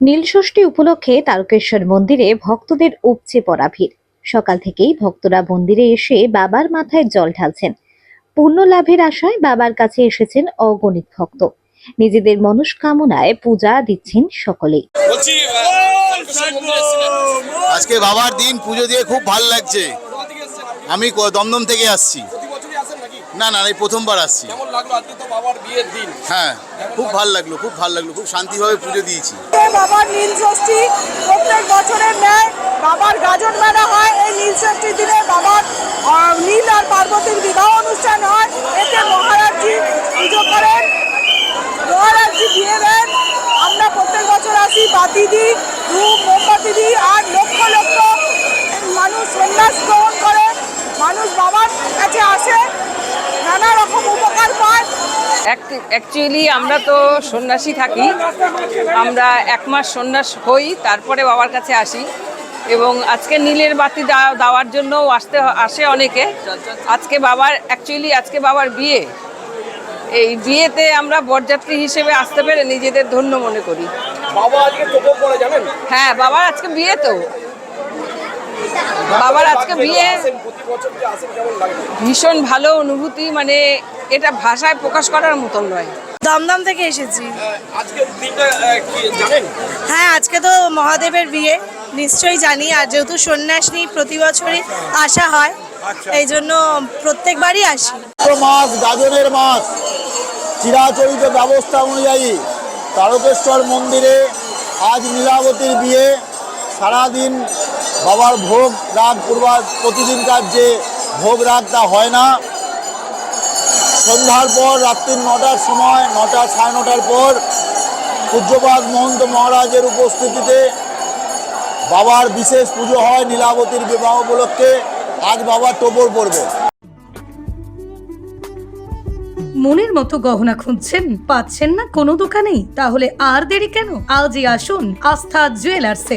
নীলষষ্ঠী উপলক্ষে তারকেশ্বর মন্দিরে ভক্তদের উপচে পড়া ভিড়। সকাল থেকেই ভক্তরা মন্দিরে এসে বাবার মাথায় জল ঢালছেন। পুণ্য লাভের আশায় বাবার কাছে এসেছেন অগণিত ভক্ত। নিজেদের মনস্কামনায় পূজা দিচ্ছেন সকলেই। আজকে বাবার দিন পুজো দিয়ে খুব ভালো লাগছে? আমি দমদম থেকে আসছি প্রতি বছরই আসেন নাকি? না না এই প্রথমবার আসছি। কেমন লাগল আজকে তো বাবার বিয়ের দিন? হ্যাঁ খুব ভালো লাগল খুব ভালো লাগল খুব শান্তিভাবে পুজো দিয়েছি। বাবার নীল ষষ্ঠী প্রত্যেক বছরের ন্যায় বাবার গাজন মেলা হয়। এই নীল ষষ্ঠীর দিনে বাবার নীল আর পার্বতীর বিবাহ অনুষ্ঠান হয়। এতে মহারাজজি পুজো করেন মহারাজজি বিয়ে দেন। আমরা প্রত্যেক বছর আসি বাতি অ্যাকচুয়ালি আমরা তো সন্ন্যাসী থাকি। আমরা এক মাস সন্ন্যাস হই তারপরে বাবার কাছে আসি। এবং আজকে নীলের বাতি দেওয়া- দেওয়ার জন্য আসতে আসে অনেকে। আজকে বাবার অ্যাকচুয়ালি আজকে বাবার বিয়ে। এই বিয়েতে আমরা বরযাত্রী হিসেবে আসতে পেরে নিজেদের ধন্য মনে করি। বাবা আজকে জানেন? হ্যাঁ বাবার আজকে বিয়ে তো। বাবার আজকে বিয়ে। ভীষণ ভালো অনুভূতি মানে এটা ভাষায় প্রকাশ করার মতন নয়। দমদম থেকে এসেছি। আজকের দিনটা আহ, কি জানেন হ্যাঁ আজকে তো মহাদেবের বিয়ে নিশ্চয়ই জানি। আর যেহেতু সন্ন্যাস নিয়ে প্রতি বছরই আসা হয় এই জন্য প্রত্যেকবারই আসি। মাস গাজনের মাস চিরাচরিত ব্যবস্থা অনুযায়ী তারকেশ্বর মন্দিরে আজ নীলাবতীর বিয়ে সারাদিন বাবার ভোগ রাগ পূর্বা প্রতিদিনকার যে ভোগ রাগ তা হয় না। সন্ধ্যার পর রাত্রি নটার সময়, নটা, সাড়ে নটার পর, পূজ্যপাদ মহন্ত মহারাজের উপস্থিতিতে বাবার বিশেষ পুজো হয় নীলাবতীর বিবাহ উপলক্ষে। আজ বাবার টোপর পড়বে। মনের মতো গহনা খুঁজছেন, পাচ্ছেন না কোনো দোকানেই? তাহলে আর দেরি কেন? আজই আসুন আস্থা জুয়েলার্সে।